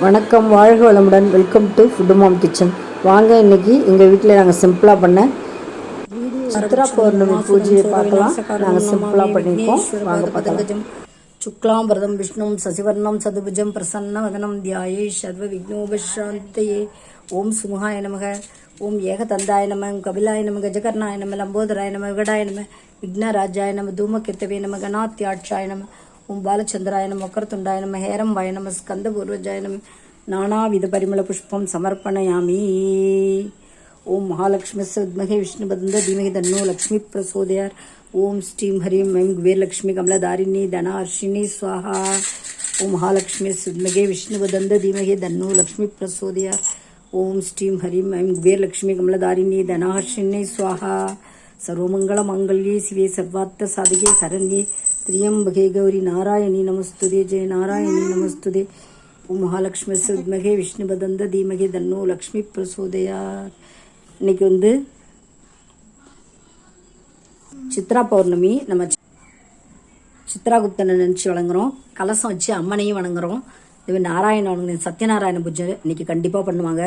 வணக்கம் வாழ்க வளமுடன் welcome to food mom kitchen வாங்க இன்றைக்கி எங்கள் வீட்டில் நாங்கள் சிம்பிளாக பண்ண சித்ரா பௌர்ணமி பூஜையை பார்க்கலாம் நாங்கள் சிம்பிளாக பண்ணியிருக்கோம் வாங்க பார்க்கலாம் சுக்லாம்பரதம் விஷ்ணும் சசிவர்ணம் சதுபுஜம் பிரசன்ன வதனம் தியாயே சர்வ விக்னோபசாந்தையே ஓம் சுமஹாய நமக ஓம் ஏக தந்தாய நம கபிலாய நம கஜகர்ணாய நம லம்போதராய நம விகடாய நம விக்னராஜாய நம தூமகெத்தவே நம கணாத்தியாட்சாய நம ஓம் பாலச்சந்திராய நம மகரத்துண்டாய நம ஹேரம்பாய நம நானாவித பரிமள புஷ்பம் சமர்ப்பணயாமி ஓம் மகாலட்சுமி வித்மகே விஷ்ணுபந்த தீமகி தன்னோ லக்ஷ்மி பிரசோதயார் ஓம் ஸ்ரீம் ஹரீம் ஐம் குபேர்லக்ஷ்மி கமலதாரிணி தனார்ஷினி சுவாஹா ஓம் மகாலட்சுமி வித்மகே விஷ்ணுபதந்த தீமகி தன்னோ லக்ஷ்மி பிரசோதயார் ஓம் ஸ்ரீம் ஹரீம் ஐம் குபேர்லக்ஷ்மி கமலதாரிணி தனார்ஷினி சுவாஹா சர்வமங்கள மங்கல்யே சிவே சர்வார்த்த சாதிகே சரண்யே திரியம்பகே கௌரி நாராயணி நமஸ்துதே ஜெய நாராயணி நமஸ்துதே ஓம் மகாலட்சுமி வித்மகே விஷ்ணுபதந்த தீமகே தன்னோ லக்ஷ்மி பிரசோதயார் இன்னைக்கு வந்து சித்ரா பௌர்ணமி நம்ம சித்ராகுப்தனை நினச்சி வழங்குறோம் கலசம் வச்சு அம்மனையும் வணங்குறோம். இது நாராயண சத்யநாராயண பூஜை இன்னைக்கு கண்டிப்பாக பண்ணுவாங்க.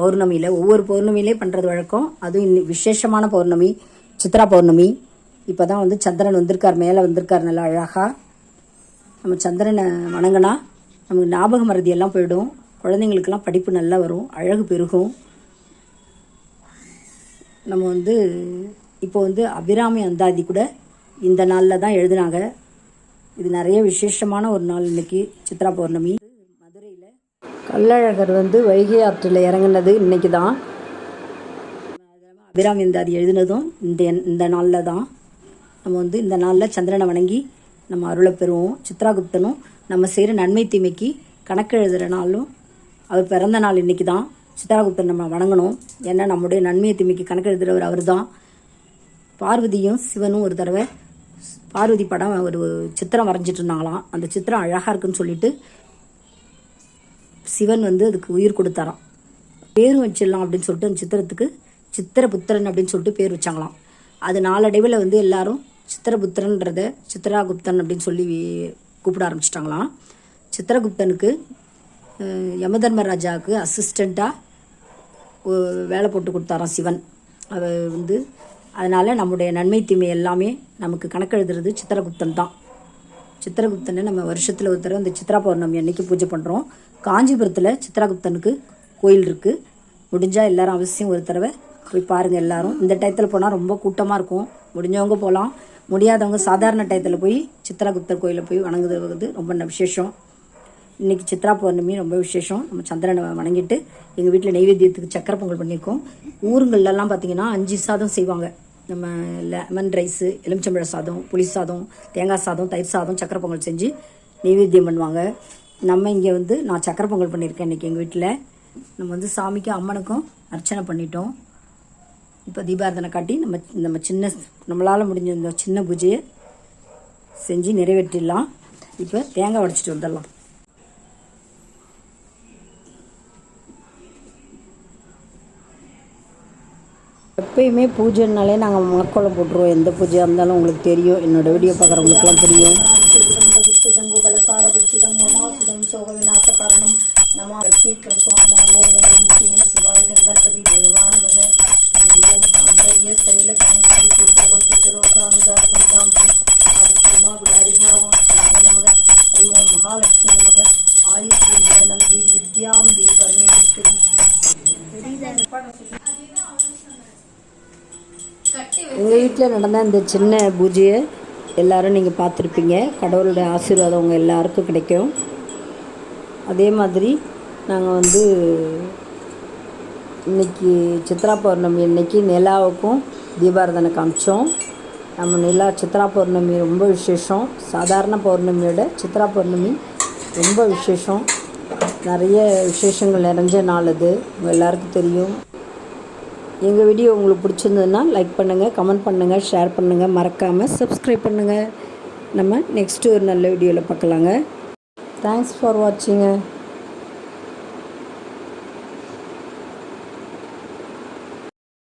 பௌர்ணமியில் ஒவ்வொரு பௌர்ணமியிலே பண்ணுறது வழக்கம். அதுவும் இன்னைக்கு விசேஷமான பௌர்ணமி சித்ரா பௌர்ணமி. இப்போ தான் வந்து சந்திரன் வந்திருக்கார் மேலே வந்திருக்கார் நல்லா அழகாக நம்ம சந்திரனை வணங்கினா நமக்கு ஞாபக மருதியெல்லாம் போயிடும். குழந்தைங்களுக்கெல்லாம் படிப்பு நல்லா வரும் அழகு பெருகும். நம்ம வந்து இப்போ வந்து அபிராமி அந்தாதி கூட இந்த நாளில் தான் எழுதினாங்க. இது நிறைய விசேஷமான ஒரு நாள் இன்னைக்கு சித்ரா பௌர்ணமி. மதுரையில் கள்ளழகர் வந்து வைகை ஆற்றில் இறங்குனது இன்னைக்கு தான் அபிராமி அந்தாதி எழுதினதும் இந்த இந்த நாளில் தான். நம்ம வந்து இந்த நாளில் சந்திரனை வணங்கி நம்ம அருளை பெறுவோம் சித்ராகுப்தனும் நம்ம செய்கிற நன்மை தீமைக்கு கணக்கு எழுதுகிற நாளும் அவர் பிறந்த நாள் இன்றைக்கி தான் சித்ராகுப்தன் நம்ம வணங்கணும். ஏன்னா நம்முடைய நன்மை தீமைக்கு கணக்கு எழுதுகிறவர் அவர் தான் பார்வதியும் சிவனும் ஒரு தடவை பார்வதி படம் ஒரு சித்திரம் வரைஞ்சிட்டு இருந்தாங்களாம் அந்த சித்திரம் அழகாக இருக்குன்னு சொல்லிட்டு சிவன் வந்து அதுக்கு உயிர் கொடுத்தாராம். பேரும் வச்சிடலாம் அப்படின்னு சொல்லிட்டு அந்த சித்திரத்துக்கு சித்திரபுத்திரன் அப்படின்னு சொல்லிட்டு பேர் வச்சாங்களாம். அது நாளடைவில் வந்து எல்லாரும் சித்திரபுத்திரன்றத சித்ராகுப்தன் அப்படின்னு சொல்லி கூப்பிட ஆரம்பிச்சிட்டாங்களாம் சித்திரகுப்தனுக்கு யமதர்மராஜாவுக்கு அசிஸ்டண்ட்டாக வேலை போட்டு கொடுத்தாராம் சிவன். அவ வந்து அதனால் நம்முடைய நன்மை தீமை எல்லாமே நமக்கு கணக்கெழுதுறது சித்திரகுப்தன் தான். சித்திரகுப்தனை நம்ம வருஷத்தில் ஒரு தடவை இந்த சித்ரா பௌர்ணமி அன்னைக்கு பூஜை பண்ணுறோம் காஞ்சிபுரத்தில் சித்ராகுப்தனுக்கு கோயில் இருக்குது முடிஞ்சால் எல்லாரும் அவசியம் ஒரு தடவை போய் பாருங்கள் எல்லாரும். இந்த டயத்தில் போனால் ரொம்ப கூட்டமாக இருக்கும். முடிஞ்சவங்க போகலாம் முடியாதவங்க சாதாரண டயத்தில் போய் சித்ராகுப்தர் கோயிலில் போய் வணங்குறது ரொம்ப விசேஷம். இன்னைக்கு சித்ரா பௌர்ணமி ரொம்ப விசேஷம். நம்ம சந்திரனை வணங்கிட்டு எங்கள் வீட்டில் நெய்வேத்தியத்துக்கு சக்கரை பொங்கல் பண்ணியிருக்கோம். ஊருங்கள்லாம் பார்த்தீங்கன்னா அஞ்சு சாதம் செய்வாங்க. நம்ம லெமன் ரைஸு எலுமிச்சம்பழ சாதம் புளி சாதம் தேங்காய் சாதம் தயிர் சாதம் சக்கரை பொங்கல் செஞ்சு நெய்வேத்தியம் பண்ணுவாங்க. நம்ம இங்கே வந்து நான் சக்கரை பொங்கல் பண்ணியிருக்கேன் இன்றைக்கி எங்கள் வீட்டில் நம்ம வந்து சாமிக்கும் அம்மனுக்கும் அர்ச்சனை பண்ணிட்டோம். இப்போ தீபாரதனை காட்டி நம்ம நம்ம சின்ன நம்மளால் முடிஞ்ச இந்த சின்ன பூஜையை செஞ்சு நிறைவேற்றிடலாம். இப்போ தேங்காய் உடைச்சிட்டு வந்துடலாம். எப்பயுமே பூஜைனாலே நாங்கள் மணக்கோலம் போட்டுருவோம். எந்த பூஜையாக இருந்தாலும் உங்களுக்கு தெரியும். என்னோட வீடியோ பார்க்குறவங்களுக்குலாம் தெரியும். நம்ம எங்கள் வீட்டில் நடந்த இந்த சின்ன பூஜையை எல்லாரும் நீங்கள் பார்த்துருப்பீங்க. கடவுளுடைய ஆசீர்வாதம் உங்கள் எல்லாருக்கும் கிடைக்கும். அதே மாதிரி நாங்கள் வந்து இன்னைக்கு சித்ரா பௌர்ணமி இன்னைக்கு நிலாவுக்கும் தீபாரதனை காமிச்சோம். நம்ம நிலா சித்ரா பௌர்ணமி ரொம்ப விசேஷம். சாதாரண பௌர்ணமியோட சித்ரா பௌர்ணமி ரொம்ப விசேஷம். நிறைய விசேஷங்கள் நிறைஞ்ச நாள் அது. உங்கள் எல்லாருக்கும் தெரியும். எங்கள் வீடியோ உங்களுக்கு பிடிச்சிருந்ததுன்னா லைக் பண்ணுங்கள் கமெண்ட் பண்ணுங்கள் ஷேர் பண்ணுங்கள் மறக்காமல் சப்ஸ்கிரைப் பண்ணுங்கள் நம்ம நெக்ஸ்ட்டு ஒரு நல்ல வீடியோவில் பார்க்கலாங்க. Thanks for வாட்சிங்க